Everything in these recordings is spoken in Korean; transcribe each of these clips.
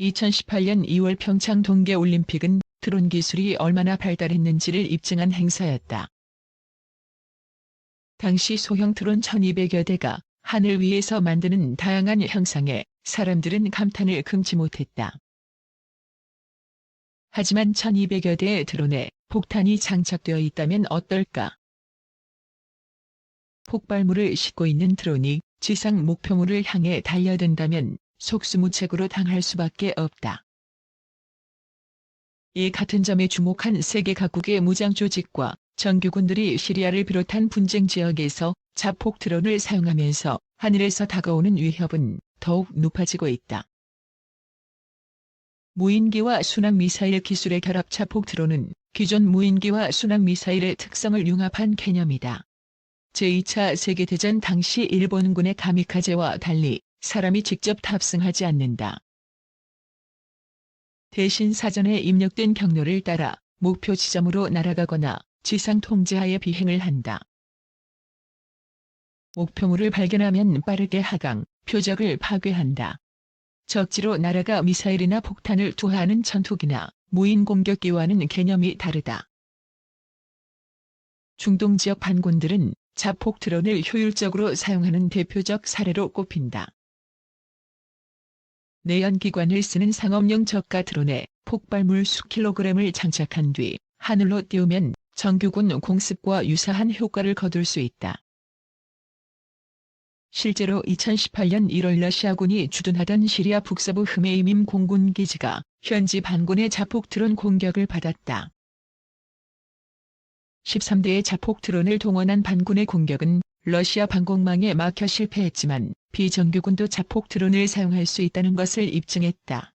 2018년 2월 평창 동계올림픽은 드론 기술이 얼마나 발달했는지를 입증한 행사였다. 당시 소형 드론 1200여 대가 하늘 위에서 만드는 다양한 형상에 사람들은 감탄을 금치 못했다. 하지만 1200여 대의 드론에 폭탄이 장착되어 있다면 어떨까? 폭발물을 싣고 있는 드론이 지상 목표물을 향해 달려든다면 속수무책으로 당할 수밖에 없다. 이 같은 점에 주목한 세계 각국의 무장 조직과 정규군들이 시리아를 비롯한 분쟁 지역에서 자폭 드론을 사용하면서 하늘에서 다가오는 위협은 더욱 높아지고 있다. 무인기와 순항미사일 기술의 결합 자폭 드론은 기존 무인기와 순항미사일의 특성을 융합한 개념이다. 제2차 세계대전 당시 일본군의 가미카제와 달리 사람이 직접 탑승하지 않는다. 대신 사전에 입력된 경로를 따라 목표 지점으로 날아가거나 지상 통제하에 비행을 한다. 목표물을 발견하면 빠르게 하강, 표적을 파괴한다. 적지로 날아가 미사일이나 폭탄을 투하하는 전투기나 무인 공격기와는 개념이 다르다. 중동 지역 반군들은 자폭 드론을 효율적으로 사용하는 대표적 사례로 꼽힌다. 내연기관을 쓰는 상업용 저가 드론에 폭발물 수킬로그램을 장착한 뒤 하늘로 띄우면 정규군 공습과 유사한 효과를 거둘 수 있다. 실제로 2018년 1월 러시아군이 주둔하던 시리아 북서부 흐메이밈 공군 기지가 현지 반군의 자폭 드론 공격을 받았다. 13대의 자폭 드론을 동원한 반군의 공격은 러시아 방공망에 막혀 실패했지만 비정규군도 자폭 드론을 사용할 수 있다는 것을 입증했다.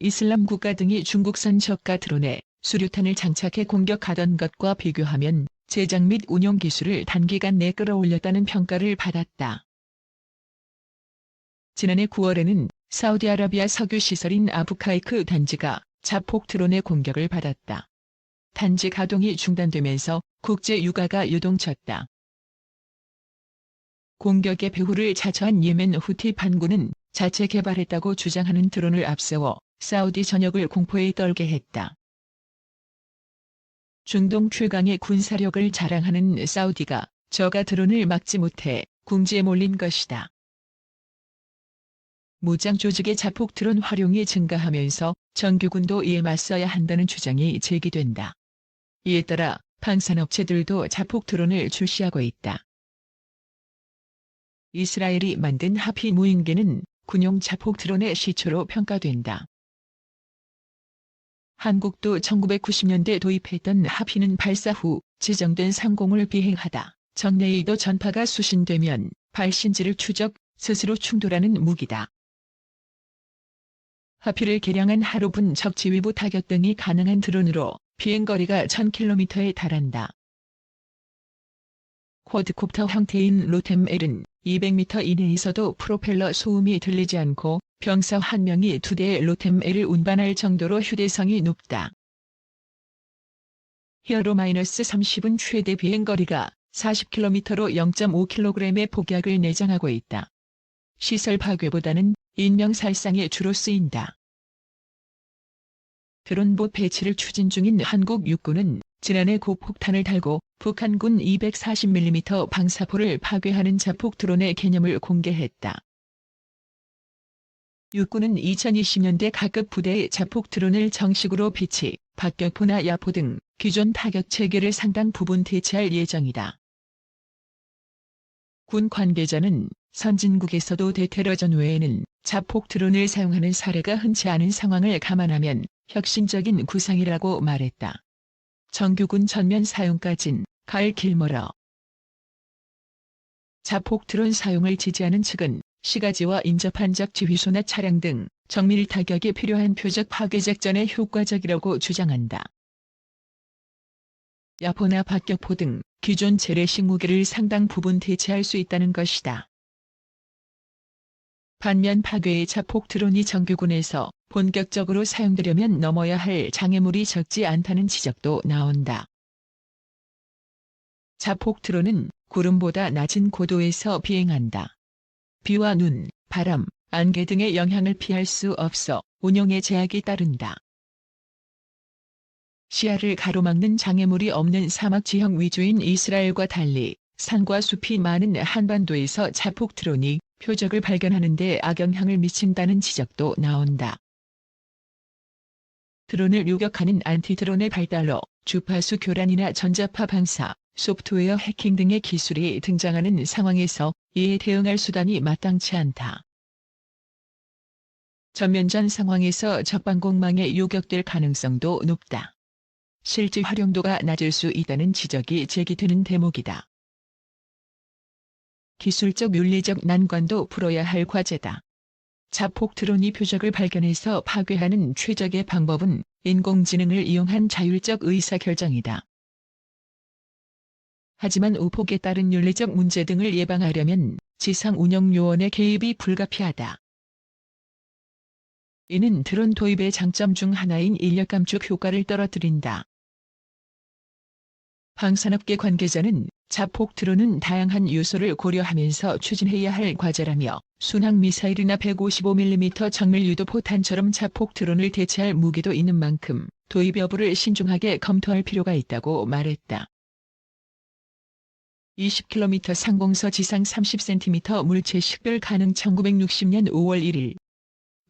이슬람 국가 등이 중국산 저가 드론에 수류탄을 장착해 공격하던 것과 비교하면 제작 및 운용 기술을 단기간 내 끌어올렸다는 평가를 받았다. 지난해 9월에는 사우디아라비아 석유 시설인 아부카이크 단지가 자폭 드론의 공격을 받았다. 단지 가동이 중단되면서 국제 유가가 유동쳤다. 공격의 배후를 자처한 예멘 후티 반군은 자체 개발했다고 주장하는 드론을 앞세워 사우디 전역을 공포에 떨게 했다. 중동 최강의 군사력을 자랑하는 사우디가 저가 드론을 막지 못해 궁지에 몰린 것이다. 무장 조직의 자폭 드론 활용이 증가하면서 정규군도 이에 맞서야 한다는 주장이 제기된다. 이에 따라 방산업체들도 자폭 드론을 출시하고 있다. 이스라엘이 만든 하피 무인기는 군용 자폭 드론의 시초로 평가된다. 한국도 1990년대 도입했던 하피는 발사 후 지정된 상공을 비행하다 정내에도 전파가 수신되면 발신지를 추적, 스스로 충돌하는 무기다. 하피를 개량한 하루분 적지휘부 타격 등이 가능한 드론으로 비행거리가 1000km에 달한다. 쿼드콥터 형태인 로템엘은 200m 이내에서도 프로펠러 소음이 들리지 않고 병사 한 명이 두 대의 로템엘을 운반할 정도로 휴대성이 높다. 히어로-30은 최대 비행거리가 40km로 0.5kg의 폭약을 내장하고 있다. 시설 파괴보다는 인명살상에 주로 쓰인다. 드론보 배치를 추진 중인 한국 육군은 지난해 고폭탄을 달고 북한군 240mm 방사포를 파괴하는 자폭 드론의 개념을 공개했다. 육군은 2020년대 각급 부대의 자폭 드론을 정식으로 비치, 박격포나 야포 등 기존 타격 체계를 상당 부분 대체할 예정이다. 군 관계자는 선진국에서도 대테러전 외에는 자폭 드론을 사용하는 사례가 흔치 않은 상황을 감안하면 혁신적인 구상이라고 말했다. 정규군 전면 사용까진 갈길 멀어. 자폭 드론 사용을 지지하는 측은 시가지와 인접한 적 지휘소나 차량 등 정밀 타격이 필요한 표적 파괴 작전에 효과적이라고 주장한다. 야포나 박격포 등 기존 재래식 무기를 상당 부분 대체할 수 있다는 것이다. 반면 파괴의 자폭 드론이 정규군에서 본격적으로 사용되려면 넘어야 할 장애물이 적지 않다는 지적도 나온다. 자폭 드론은 구름보다 낮은 고도에서 비행한다. 비와 눈, 바람, 안개 등의 영향을 피할 수 없어 운용에 제약이 따른다. 시야를 가로막는 장애물이 없는 사막 지형 위주인 이스라엘과 달리 산과 숲이 많은 한반도에서 자폭 드론이 표적을 발견하는 데 악영향을 미친다는 지적도 나온다. 드론을 요격하는 안티드론의 발달로 주파수 교란이나 전자파 방사, 소프트웨어 해킹 등의 기술이 등장하는 상황에서 이에 대응할 수단이 마땅치 않다. 전면전 상황에서 적방공망에 요격될 가능성도 높다. 실제 활용도가 낮을 수 있다는 지적이 제기되는 대목이다. 기술적 윤리적 난관도 풀어야 할 과제다. 자폭 드론이 표적을 발견해서 파괴하는 최적의 방법은 인공지능을 이용한 자율적 의사결정이다. 하지만 우폭에 따른 윤리적 문제 등을 예방하려면 지상 운영 요원의 개입이 불가피하다. 이는 드론 도입의 장점 중 하나인 인력 감축 효과를 떨어뜨린다. 방산업계 관계자는 자폭 드론은 다양한 요소를 고려하면서 추진해야 할 과제라며 순항 미사일이나 155mm 정밀 유도 포탄처럼 자폭 드론을 대체할 무기도 있는 만큼 도입 여부를 신중하게 검토할 필요가 있다고 말했다. 20km 상공서 지상 30cm 물체 식별 가능 1960년 5월 1일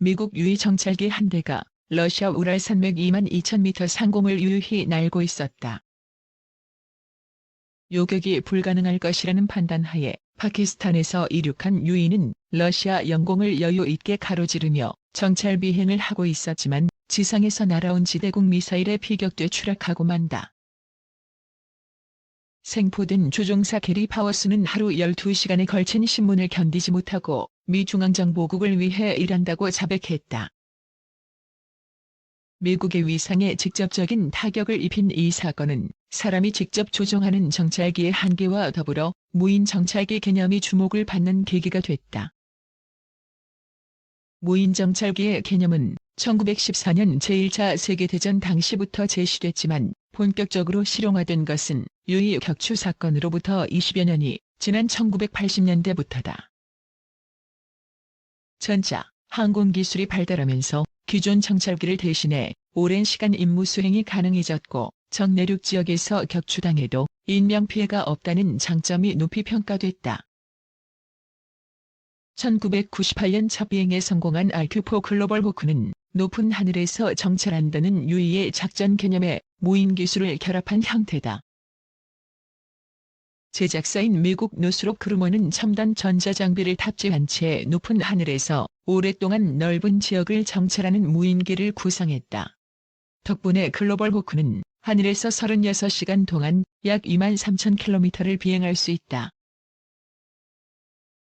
미국 유해 정찰기 한 대가 러시아 우랄 산맥 2만 2000m 상공을 유유히 날고 있었다. 요격이 불가능할 것이라는 판단하에 파키스탄에서 이륙한 유인은 러시아 영공을 여유 있게 가로지르며 정찰 비행을 하고 있었지만 지상에서 날아온 지대공 미사일에 피격돼 추락하고 만다. 생포된 조종사 게리 파워스는 하루 12시간에 걸친 신문을 견디지 못하고 미 중앙정보국을 위해 일한다고 자백했다. 미국의 위상에 직접적인 타격을 입힌 이 사건은 사람이 직접 조종하는 정찰기의 한계와 더불어 무인 정찰기 개념이 주목을 받는 계기가 됐다. 무인 정찰기의 개념은 1914년 제1차 세계대전 당시부터 제시됐지만 본격적으로 실용화된 것은 유이 격추 사건으로부터 20여 년이 지난 1980년대부터다. 전자, 항공기술이 발달하면서 기존 정찰기를 대신해 오랜 시간 임무 수행이 가능해졌고 정내륙 지역에서 격추당해도 인명피해가 없다는 장점이 높이 평가됐다. 1998년 첫 비행에 성공한 RQ4 글로벌 호크는 높은 하늘에서 정찰한다는 유의의 작전 개념에 무인 기술을 결합한 형태다. 제작사인 미국 노스록 그루머는 첨단 전자장비를 탑재한 채 높은 하늘에서 오랫동안 넓은 지역을 정찰하는 무인기를 구성했다. 덕분에 글로벌 호크는 하늘에서 36시간 동안 약 2만 3천 킬로미터를 비행할 수 있다.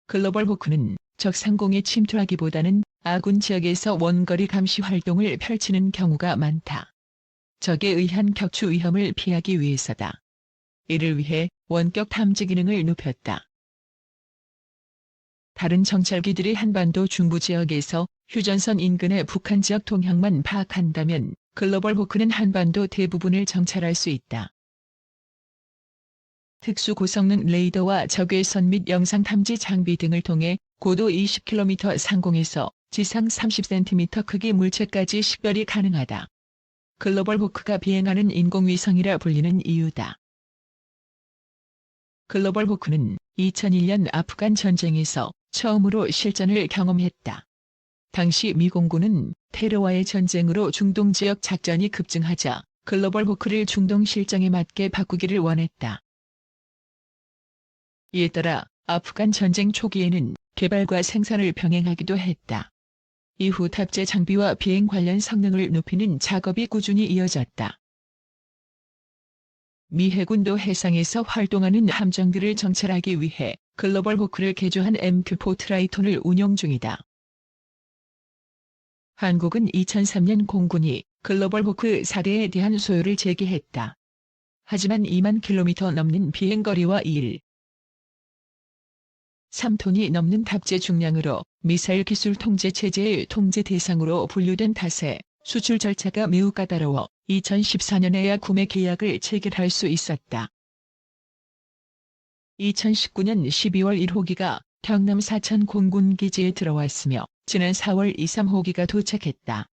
글로벌 호크는 적 상공에 침투하기보다는 아군 지역에서 원거리 감시 활동을 펼치는 경우가 많다. 적에 의한 격추 위험을 피하기 위해서다. 이를 위해 원격 탐지 기능을 높였다. 다른 정찰기들이 한반도 중부 지역에서 휴전선 인근의 북한 지역 동향만 파악한다면 글로벌 호크는 한반도 대부분을 정찰할 수 있다. 특수 고성능 레이더와 적외선 및 영상 탐지 장비 등을 통해 고도 20km 상공에서 지상 30cm 크기 물체까지 식별이 가능하다. 글로벌 호크가 비행하는 인공위성이라 불리는 이유다. 글로벌 호크는 2001년 아프간 전쟁에서 처음으로 실전을 경험했다. 당시 미공군은 테러와의 전쟁으로 중동 지역 작전이 급증하자 글로벌 호크를 중동 실정에 맞게 바꾸기를 원했다. 이에 따라 아프간 전쟁 초기에는 개발과 생산을 병행하기도 했다. 이후 탑재 장비와 비행 관련 성능을 높이는 작업이 꾸준히 이어졌다. 미 해군도 해상에서 활동하는 함정들을 정찰하기 위해 글로벌 호크를 개조한 MQ4 트라이톤을 운용 중이다. 한국은 2003년 공군이 글로벌 호크 4대에 대한 소요를 제기했다. 하지만 2만 킬로미터 넘는 비행거리와 1 3톤이 넘는 탑재 중량으로 미사일 기술 통제 체제의 통제 대상으로 분류된 탓에 수출 절차가 매우 까다로워 2014년에야 구매 계약을 체결할 수 있었다. 2019년 12월 1호기가 경남 사천 공군기지에 들어왔으며 지난 4월 2, 3호기가 도착했다.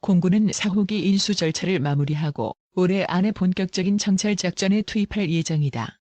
공군은 4호기 인수 절차를 마무리하고 올해 안에 본격적인 정찰 작전에 투입할 예정이다.